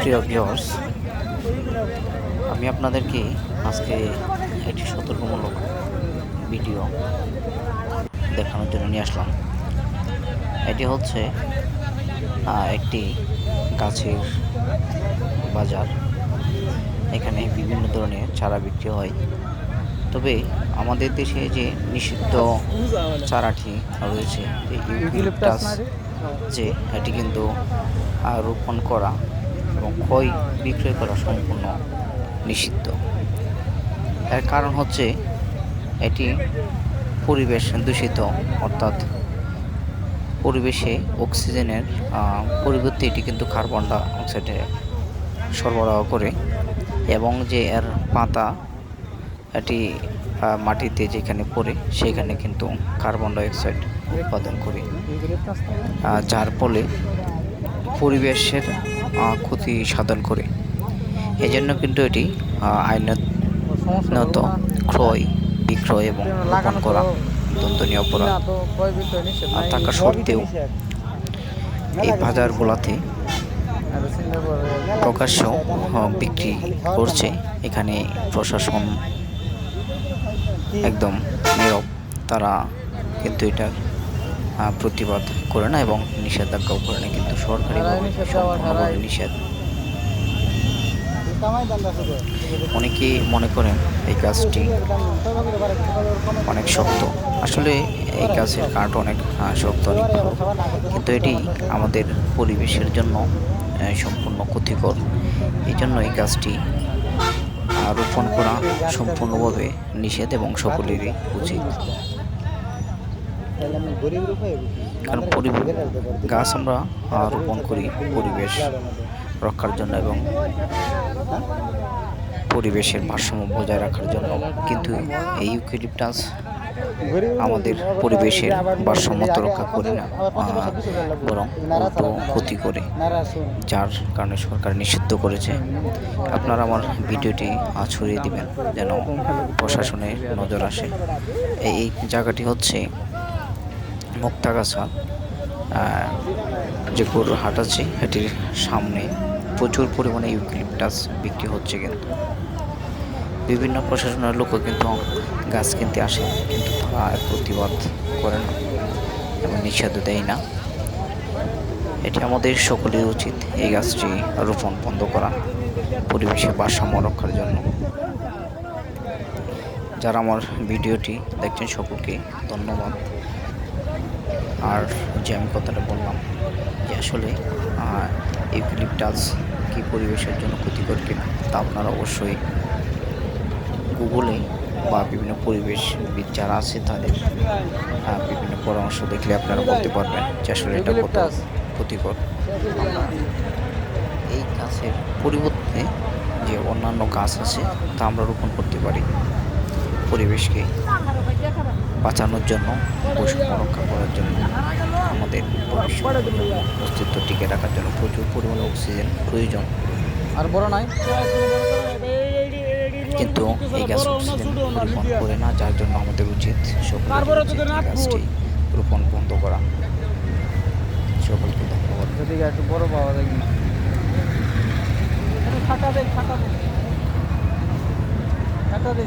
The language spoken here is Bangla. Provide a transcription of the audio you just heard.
প্রিয় ভিউয়ার্স আমি আপনাদেরকে আজকে একটি সতর্কমূলক ভিডিও দেখানোর জন্য নিয়ে আসলাম। এটি হচ্ছে একটি গাছের বাজার। এখানে বিভিন্ন ধরনের চারা বিক্রি হয়। তবে আমাদের দেশে যে নিষিদ্ধ চারাটি রয়েছে যে এটি কিন্তু রোপণ করা এবং ক্ষয় বিক্রয় করা সম্পূর্ণ নিষিদ্ধ। এর কারণ হচ্ছে এটি পরিবেশ দূষিত, অর্থাৎ পরিবেশে অক্সিজেনের পরিবর্তে এটি কিন্তু কার্বন ডাই অক্সাইডে সরবরাহ করে এবং যে এর পাতা এটি মাটিতে যেখানে পড়ে সেখানে কিন্তু কার্বন ডাই অক্সাইড উৎপাদন করে। যার ফলে পরিবেশের ক্ষতি সাধন করে। এই জন্য কিন্তু এটি আইনত ক্রয় বিক্রয় এবং রোপণ করা দণ্ডনীয় অপরাধ। থাকা সত্ত্বেও এই বাজারগুলোতে প্রকাশ্য বিক্রি করছে। এখানে প্রশাসন একদম নীরব। তারা কিন্তু আহ, প্রতিবাদ করে না এবং নিষেধাজ্ঞাও করে না কিন্তু সরকারিভাবে সম্পূর্ণভাবে নিষেধ। অনেকেই মনে করেন এই কাজটি অনেক শক্ত। আসলে এই কাজের কাঠ অনেক শক্ত অনেক কিন্তু এটি আমাদের পরিবেশের জন্য সম্পূর্ণ ক্ষতিকর। এই জন্য এই গাছটি রোপণ করা সম্পূর্ণভাবে নিষেধ এবং সকলেরই উচিত। কারণ গাছ আমরা রোপণ করি, পরিবেশ রক্ষার জন্য এবং পরিবেশের ভারসাম্য বজায় রাখার জন্য। কিন্তু এই ইউক্যালিপটাস আমাদের পরিবেশের ভারসাম্য রক্ষা করে না বরং ক্ষতি করে, যার কারণে সরকার নিষিদ্ধ করেছে। আপনারা আমার ভিডিওটি ছড়িয়ে দিবেন, যেন প্রশাসনের নজর আসে। এই জায়গাটি হচ্ছে মুক্তাগাছা যে গরুর হাট আছে এটির সামনে প্রচুর পরিমাণে ইউক্যালিপটাস বিক্রি হচ্ছে কিন্তু। বিভিন্ন প্রশাসনের লোকও কিন্তু গাছ কিনতে আসে, কিন্তু তারা প্রতিবাদ করে না এবং নিষেধ দেয় না। এটি আমাদের সকলের উচিত এই গাছটি রোপণ বন্ধ করা পরিবেশের ভারসাম্য রক্ষার জন্য। যারা আমার ভিডিওটি দেখছেন সকলকে ধন্যবাদ। আর যে আমি কথাটা বললাম যে আসলে ইউক্যালিপটাস কি পরিবেশের জন্য ক্ষতিকর কিনা তা আপনারা অবশ্যই গুগলে বা বিভিন্ন পরিবেশবিদ যারা আছে তাদের বিভিন্ন পরামর্শ দেখলে আপনারা বলতে পারবেন যে আসলে এটা কত ক্ষতিকর। আমরা এই গাছের পরিবর্তে যে অন্যান্য গাছ আছে তা আমরা রোপণ করতে পারি। পরিবেশকে বাঁচানোর জন্য বৈষম্য রক্ষা করার জন্য আমাদের অস্তিত্ব টিকে রাখার জন্য প্রচুর পরিমাণে অক্সিজেন প্রয়োজন। আর বড় নাই। কিন্তু এই গাছ অক্সিজেন রোপণ করে না যার জন্য আমাদের উচিত গাছটি রোপণ বন্ধ করা। সকলকে ধন্যবাদ। যদি একটু বড় পাওয়া যায় খাটা দে খাটা দে। খাটা দে।